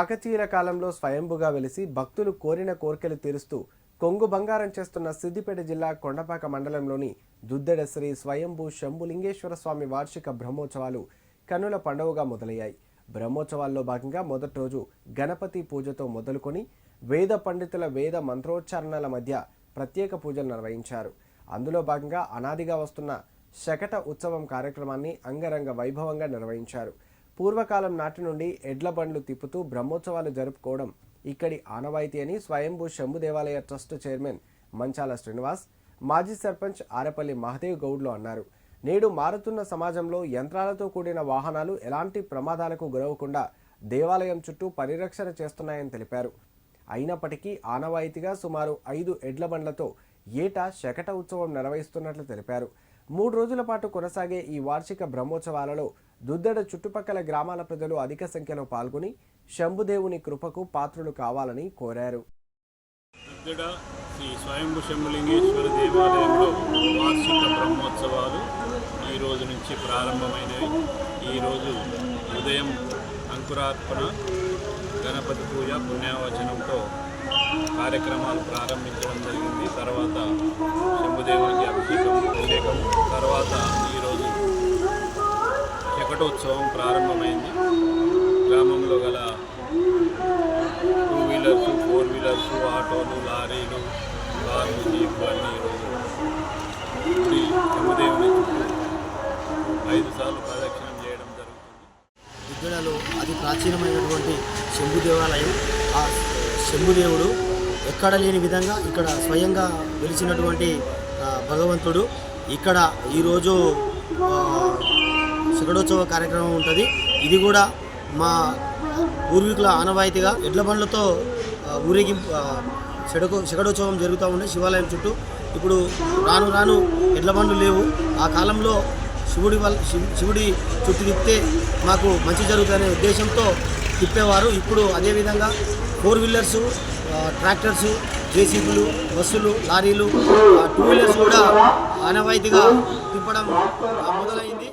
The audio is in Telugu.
కాకతీయుల కాలంలో స్వయంభుగా వెలిసి భక్తులు కోరిన కోరికలు తీరుస్తూ కొంగు బంగారం చేస్తున్న సిద్దిపేట జిల్లా కొండపాక మండలంలోని దుద్దెడ శ్రీ స్వయంభూ శంభులింగేశ్వర స్వామి వార్షిక బ్రహ్మోత్సవాలు కన్నుల పండవగా మొదలయ్యాయి. బ్రహ్మోత్సవాల్లో భాగంగా మొదటి రోజు గణపతి పూజతో మొదలుకొని వేద పండితుల వేద మంత్రోచ్చారణల మధ్య ప్రత్యేక పూజలు నిర్వహించారు. అందులో భాగంగా అనాదిగా వస్తున్న శకట ఉత్సవం కార్యక్రమాన్ని అంగరంగ వైభవంగా నిర్వహించారు. పూర్వకాలం నాటి నుండి ఎడ్ల బండ్లు తిప్పుతూ బ్రహ్మోత్సవాలు జరుపుకోవడం ఇక్కడి ఆనవాయితీ అని స్వయంభూ శంభు దేవాలయ ట్రస్ట్ చైర్మన్ మంచాల శ్రీనివాస్ మాజీ సర్పంచ్ ఆరపల్లి మహదేవ్ గౌడ్లు అన్నారు. నేడు మారుతున్న సమాజంలో యంత్రాలతో కూడిన వాహనాలు ఎలాంటి ప్రమాదాలకు గురవకుండా దేవాలయం చుట్టూ పరిరక్షణ చేస్తున్నాయని తెలిపారు. అయినప్పటికీ ఆనవాయితీగా సుమారు ఐదు ఎడ్ల బండ్లతో ఏటా శకట ఉత్సవం నిర్వహిస్తున్నట్లు తెలిపారు. మూడు రోజుల పాటు కొనసాగే ఈ వార్షిక బ్రహ్మోత్సవాలలో దుద్దడ చుట్టుపక్కల గ్రామాల ప్రజలు అధిక సంఖ్యలో పాల్గొని శంభుదేవుని కృపకు పాత్రులు కావాలని కోరారు. ఇక్కడ శ్రీ స్వయంభు శంభులింగేశ్వర దేవాలయంలో వార్షిక బ్రహ్మోత్సవాలు ఈ రోజు నుంచి ప్రారంభమైనవి. ఈరోజు ఉదయం అంకురార్పణ గణపతి పూజ పుణ్యావచనంతో కార్యక్రమాలు ప్రారంభించడం జరిగింది. తర్వాత శంభుదేవునికి అభిషేకం అభిషేకం. తర్వాత ఈరోజు శకటోత్సవం ప్రారంభమైంది. గ్రామంలో గల టూ వీలర్స్ ఫోర్ వీలర్స్ ఆటోలు లారీలు కార్లు జీపు అన్నీ ఈరోజు గుడి శంభుదేవుని ఐదు సార్లు ప్రదక్షిణం చేయడం జరుగుతుంది. విద్యలలో అతి ప్రాచీనమైనటువంటి శంభు దేవాలయం ఆ శంభుదేవుడు ఎక్కడ లేని విధంగా ఇక్కడ స్వయంగా వెలిచినటువంటి భగవంతుడు ఇక్కడ ఈరోజు శకటోత్సవ కార్యక్రమం ఉంటుంది. ఇది కూడా మా పూర్వీకుల ఆనవాయితీగా ఎడ్ల బండ్లతో ఆ, ఊరేగింపు శడకో జరుగుతూ ఉండే శివాలయం చుట్టూ. ఇప్పుడు రాను రాను ఎడ్ల బండ్లు లేవు. ఆ కాలంలో శివుడి వల్ల శివు- శివుడి చుట్టూ తిప్పితే మాకు మంచి జరుగుతుందనే ఉద్దేశంతో తిప్పేవారు. ఇప్పుడు అదేవిధంగా ఫోర్ వీలర్స్ ట్రాక్టర్స్ జేసీబీలు బస్సులు లారీలు ఆ, టూ వీలర్స్ కూడా ఆనవాయితీగా తిప్పడం మొదలైంది.